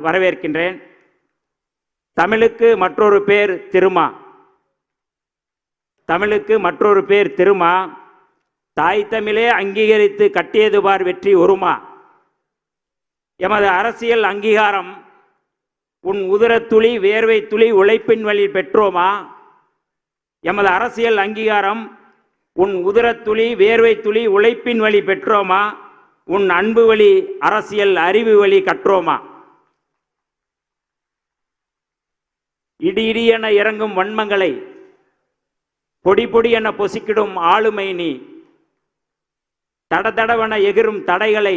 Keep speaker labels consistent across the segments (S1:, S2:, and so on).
S1: வரவேற்கின்றேன். தமிழுக்கு மற்றொரு பேர் திருமா. தமிழுக்கு மற்றொரு பேர் திருமா. தாய் தமிழே அங்கீகரித்து கட்டியது பார் வெற்றி ஒருமா. எமது அரசியல் அங்கீகாரம் உன் உதிரத்துளி வேர்வை துளி உழைப்பின் வழி பெற்றோமா? எமது அரசியல் அங்கீகாரம் உன் உதிரத்துளி வேர்வை துளி உழைப்பின் வழி பெற்றோமா? உன் அன்பு வழி அரசியல் அறிவு வழி கற்றோமா? இடி இடி என இறங்கும் வன்மங்களை பொடி பொடி என பொசிக்கிடும் ஆளுமை நீ. தட தடவென எகிரும் தடைகளை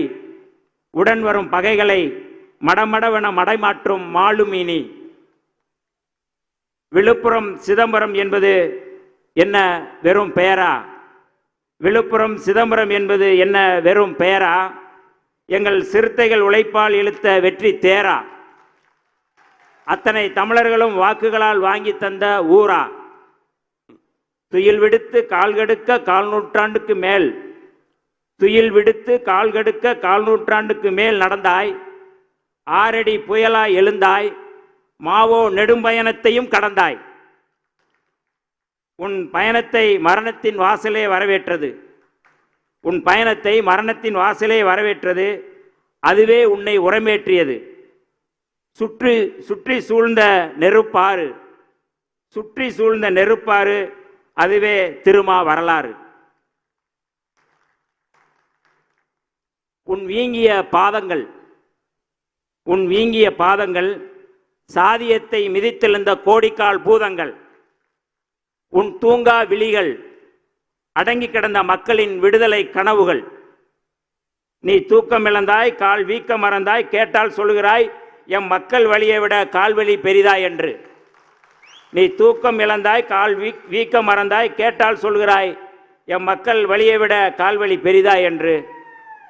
S1: உடன் வரும் பகைகளை மடமடவென மடைமாற்றும் மாலுமீனி விழுப்புரம் சிதம்பரம் என்பது என்ன வெறும் பெயரா? விழுப்புரம் சிதம்பரம் என்பது என்ன வெறும் பெயரா? எங்கள் சிறுத்தைகள் உழைப்பால் இழுத்த வெற்றி தேரா? அத்தனை தமிழர்களும் வாக்குகளால் வாங்கி தந்த ஊரா? துயில் விடுத்து கால்கெடுக்க கால் நூற்றாண்டுக்கு மேல். துயில் விடுத்து கால்கெடுக்க கால் நூற்றாண்டுக்கு மேல் நடந்தாய். ஆறடி புயலாய் எழுந்தாய். மாவோ நெடும்பயணத்தையும் கடந்தாய். உன் பயணத்தை மரணத்தின் வாசலே வரவேற்றது. உன் பயணத்தை மரணத்தின் வாசலே வரவேற்றது. அதுவே உன்னை உரமேற்றியது. சுற்றி சுற்றி சூழ்ந்த நெருப்பாறு. சுற்றி சூழ்ந்த நெருப்பாறு அதுவே திருமா வரலாறு. உன் வீங்கிய பாதங்கள் உன் வீங்கிய பாதங்கள் சாதியத்தை மிதித்தெழுந்த கோடிக்கால் பூதங்கள் உன் தூங்கா விழிகள் அடங்கி கிடந்த மக்களின் விடுதலை கனவுகள். நீ தூக்கம் இழந்தாய் கால் வீக்கம் மறந்தாய் கேட்டால் சொல்கிறாய் என் மக்கள் வழியை விட கால்வழி பெரிதாய் என்று. நீ தூக்கம் இழந்தாய் கால் வீ வீக்கம் மறந்தாய் கேட்டால் சொல்கிறாய் என் மக்கள் வழியை விட கால்வழி பெரிதாய் என்று.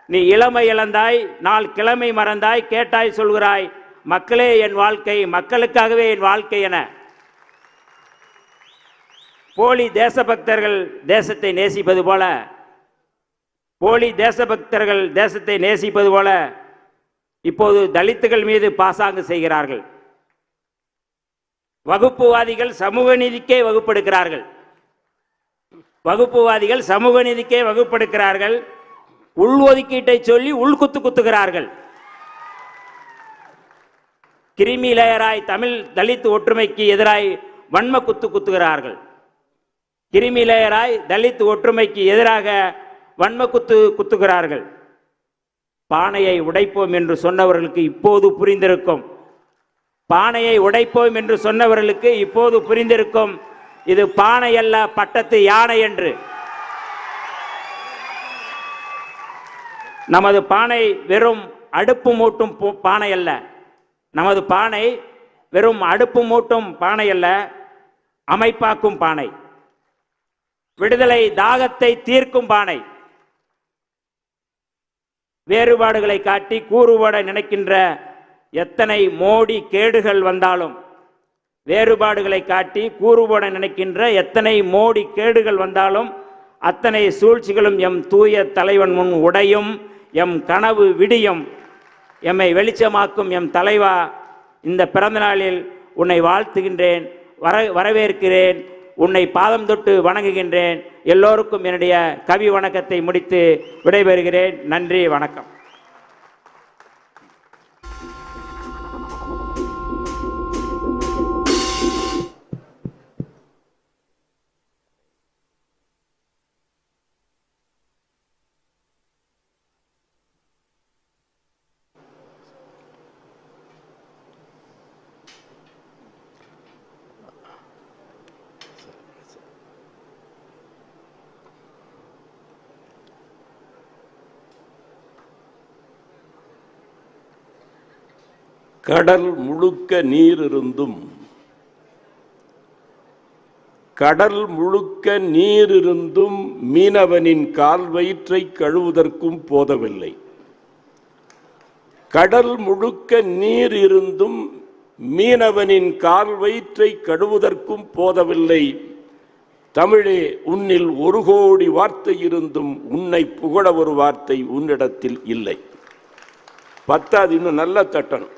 S1: நீ இளமை இழந்தாய் நாள் கிழமை மறந்தாய் கேட்டாய் சொல்கிறாய் மக்களே என் வாழ்க்கை மக்களுக்காகவே என் வாழ்க்கை என. போலி தேசபக்தர்கள் தேசத்தை நேசிப்பது போல போலி தேசபக்தர்கள் தேசத்தை நேசிப்பது போல இப்போது தலித்துகள் மீது பாசாங்கு செய்கிறார்கள். வகுப்புவாதிகள் சமூக நீதிக்கே வகுப்பெடுக்கிறார்கள். வகுப்புவாதிகள் சமூக நீதிக்கே வகுப்பெடுக்கிறார்கள். உள்ஒதுக்கீட்டை சொல்லி உள்குத்து குத்துகிறார்கள். கிருமி லேயராய் தமிழ் தலித் ஒற்றுமைக்கு எதிராய் வன்ம குத்து குத்துகிறார்கள். கிருமி லேயராய் தலித் ஒற்றுமைக்கு எதிராக வன்ம குத்து குத்துகிறார்கள். பானையை உடைப்போம் என்று சொன்னவர்களுக்கு இப்போது புரிந்திருக்கும். பானையை உடைப்போம் என்று சொன்னவர்களுக்கு இப்போது புரிந்திருக்கும். இது பானை அல்ல பட்டத்து யானை என்று. நமது பானை வெறும் அடுப்பு மூட்டும் பு- பானை அல்ல நமது பானை வெறும் அடுப்பு மூட்டும் பானை அல்ல அமைப்பாக்கும் பானை. விடுதலை தாகத்தை தீர்க்கும் பானை. வேறுபாடுகளை காட்டி கூறுபட நினைக்கின்ற எத்தனை மோடி கேடுகள் வந்தாலும் வேறுபாடுகளை காட்டி கூறுபட நினைக்கின்ற எத்தனை மோடி கேடுகள் வந்தாலும் அத்தனை சூழ்ச்சிகளும் எம் தூய தலைவன் முன் உடையும் எம் கனவு விடியும் எம்மை வெளிச்சமாக்கும் எம் தலைவா இந்த பிறந்தநாளில் உன்னை வாழ்த்துகின்றேன் வர வரவேற்கிறேன் உன்னை பாதம் தொட்டு வணங்குகின்றேன். எல்லோருக்கும் என்னுடைய கவி வணக்கத்தை முடித்து விடைபெறுகிறேன். நன்றி வணக்கம்.
S2: கடல் முழுக்க நீர் இருந்தும் கடல் முழுக்க நீர் இருந்தும் மீனவனின் கால் வயிற்றை கழுவுவதற்கும் போதவில்லை. கடல் முழுக்க நீர் இருந்தும் மீனவனின் கால் வயிற்றை கழுவுவதற்கும் போதவில்லை. தமிழே உன்னில் ஒரு கோடி வார்த்தை இருந்தும் உன்னை புகழ ஒரு வார்த்தை உன்னிடத்தில் இல்லை. பத்தாது இன்னும் நல்லா தட்டணும்.